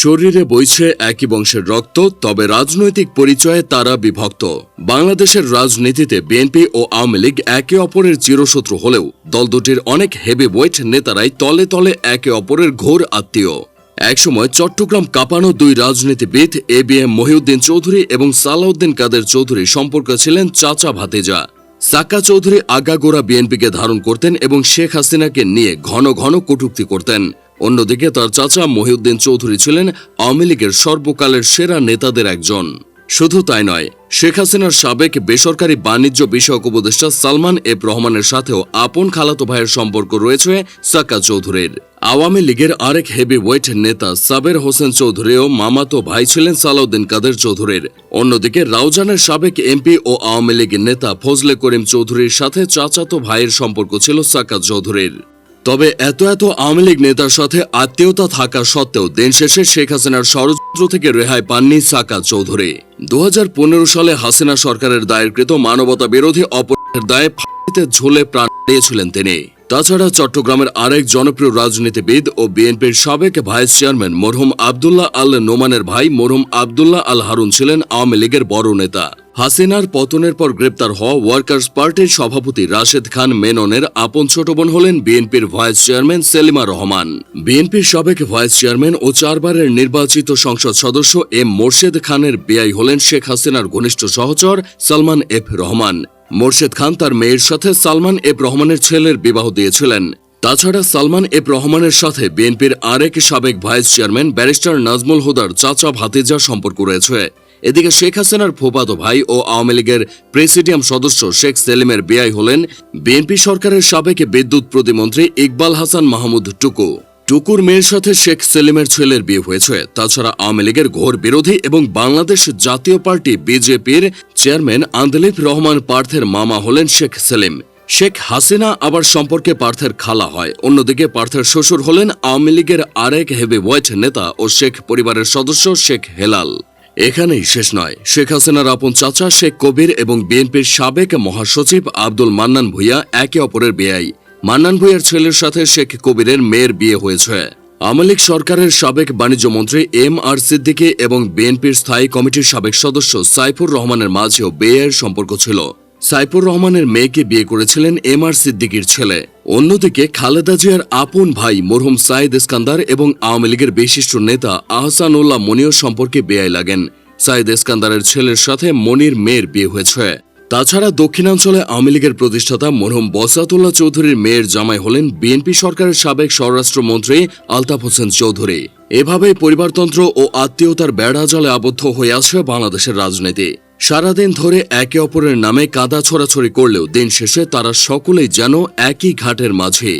শরীরে বইছে একই বংশের রক্ত, তবে রাজনৈতিক পরিচয়ে তারা বিভক্ত। বাংলাদেশের রাজনীতিতে বিএনপি ও আওয়ামী লীগ একে অপরের চিরশত্রু হলেও দল দুটির অনেক হেভি ওয়েট নেতারাই তলে তলে একে অপরের ঘোর আত্মীয়। একসময় চট্টগ্রাম কাঁপানো দুই রাজনীতিবিদ A B M Mohiuddin Chowdhury এবং সালাউদ্দিন কাদের চৌধুরী সম্পর্ক ছিলেন চাচা ভাতিজা। সাক্কা চৌধুরী আগাগোড়া বিএনপিকে ধারণ করতেন এবং শেখ হাসিনাকে নিয়ে ঘন ঘন কটূক্তি করতেন। অন্যদিকে তার চাচা মহিউদ্দিন চৌধুরী ছিলেন আওয়ামী লীগের সর্বকালের সেরা নেতাদের একজন। শুধু তাই নয়, শেখ হাসিনার সাবেক বেসরকারি বাণিজ্য বিষয়ক উপদেষ্টা সালমান এফ রহমানের সাথেও আপন খালাতো ভাইয়ের সম্পর্ক রয়েছে সাক্কা চৌধুরীর। আওয়ামী লীগের আরেক হেভি ওয়েট নেতা সাবের হোসেন চৌধুরীও মামাতো ভাই ছিলেন সালাউদ্দিন কাদের চৌধুরীর। অন্যদিকে রাউজানের সাবেক এমপি ও আওয়ামী লীগের নেতা ফজলে করিম চৌধুরীর সাথে চাচাতো ভাইয়ের সম্পর্ক ছিল সাক্কা চৌধুরীর। তবে এত এত আওয়ামী লীগ নেতার সাথে আত্মীয়তা থাকা সত্ত্বেও দিন শেষে শেখ হাসিনার ষড়যন্ত্র থেকে রেহাই পাননি সাকা চৌধুরী। দু হাজার পনেরো সালে হাসিনা সরকারের দায়েরকৃত মানবতা বিরোধী অপরাধের দায়ে ফাঁসিতে ঝুলে প্রাণ দিয়েছিলেন তিনি। তাছাড়া চট্টগ্রামের আরেক জনপ্রিয় রাজনীতিবিদ ও বিএনপির সাবেক ভাইস চেয়ারম্যান মরহুম আবদুল্লাহ আল নোমানের ভাই মরহুম আবদুল্লাহ আল হারুন ছিলেন আওয়ামী লীগের বড় নেতা। হাসিনার পতনের পর গ্রেপ্তার হওয়া ওয়ার্কার্স পার্টির সভাপতি রাশেদ খান মেননের আপন ছোট বোন হলেন বিএনপির ভাইস চেয়ারম্যান সেলিমা রহমান। বিএনপির সাবেক ভাইস চেয়ারম্যান ও চারবারের নির্বাচিত সংসদ সদস্য এম মোর্শেদ খানের বেয়াই হলেন শেখ হাসিনার ঘনিষ্ঠ সহচর সালমান এফ রহমান। মোর্শেদ খান তার মেয়ের সাথে সালমান এফ রহমানের ছেলের বিবাহ দিয়েছিলেন। তাছাড়া সালমান এফ রহমানের সাথে বিএনপির আরেক সাবেক ভাইস চেয়ারম্যান ব্যারিস্টার নাজমুল হুদার চাচা ভাতিজা সম্পর্ক রয়েছে। এদিকে শেখ হাসিনার ফোপাতো ভাই ও আওয়ামী লীগের প্রেসিডিয়াম সদস্য শেখ সেলিমের বেয়াই হলেন বিএনপি সরকারের সাবেক বিদ্যুৎ প্রতিমন্ত্রী ইকবাল হাসান মাহমুদ টুকু। টুকুর মেয়ের সাথে শেখ সেলিমের ছেলের বিয়ে হয়েছে। তাছাড়া আওয়ামী লীগের ঘোর বিরোধী এবং বাংলাদেশ জাতীয় পার্টি বিজেপির চেয়ারম্যান আন্দলিফ রহমান পার্থের মামা হলেন শেখ সেলিম। শেখ হাসিনা আবার সম্পর্কে পার্থের খালা হয়। অন্যদিকে পার্থের শ্বশুর হলেন আওয়ামী লীগের আরেক হেভি ওয়েট নেতা ও শেখ পরিবারের সদস্য শেখ হেলাল। এখানেই শেষ নয়। শেখ হাসিনার আপন চাচা শেখ কবির এবং বিএনপির সাবেক মহাসচিব আব্দুল মান্নান ভুইয়া একে অপরের বেআই। মান্নান ভুইয়ার ছেলের সাথে শেখ কবিরের মেয়ের বিয়ে হয়েছে। আমলিক সরকারের সাবেক বাণিজ্য মন্ত্রী এম আর সিদ্দিকী এবং বিএনপির স্থায়ী কমিটির সাবেক সদস্য সাইফুর রহমানের মাঝেও বেয়ের সম্পর্ক ছিল। সাইফুর রহমানের মেয়েকে বিয়ে করেছিলেন এম আর সিদ্দিকির ছেলে। অন্যদিকে খালেদা জিয়ার আপন ভাই মরহুম সাইদ ইস্কান্দার এবং আওয়ামী লীগের বিশিষ্ট নেতা আহসানুল্লাহ মনিও সম্পর্কে বেয়াই লাগেন। সাইদ ইস্কান্দারের ছেলের সাথে মনির মেয়ের বিয়ে হয়েছে। তাছাড়া দক্ষিণাঞ্চলে আওয়ামী লীগের প্রতিষ্ঠাতা মরহুম বসাতুল্লাহ চৌধুরীর মেয়ের জামাই হলেন বিএনপি সরকারের সাবেক স্বরাষ্ট্রমন্ত্রী আলতাফ হোসেন চৌধুরী। এভাবে পরিবারতন্ত্র ও আত্মীয়তার বেড়া জলে আবদ্ধ হয়ে আছে বাংলাদেশের রাজনীতি। সারাদিন ধরে একে অপরের নামে কাদা ছোড়াছড়ি করলেও দিন শেষে তারা সকলেই যেন একই ঘাটের মাঝে।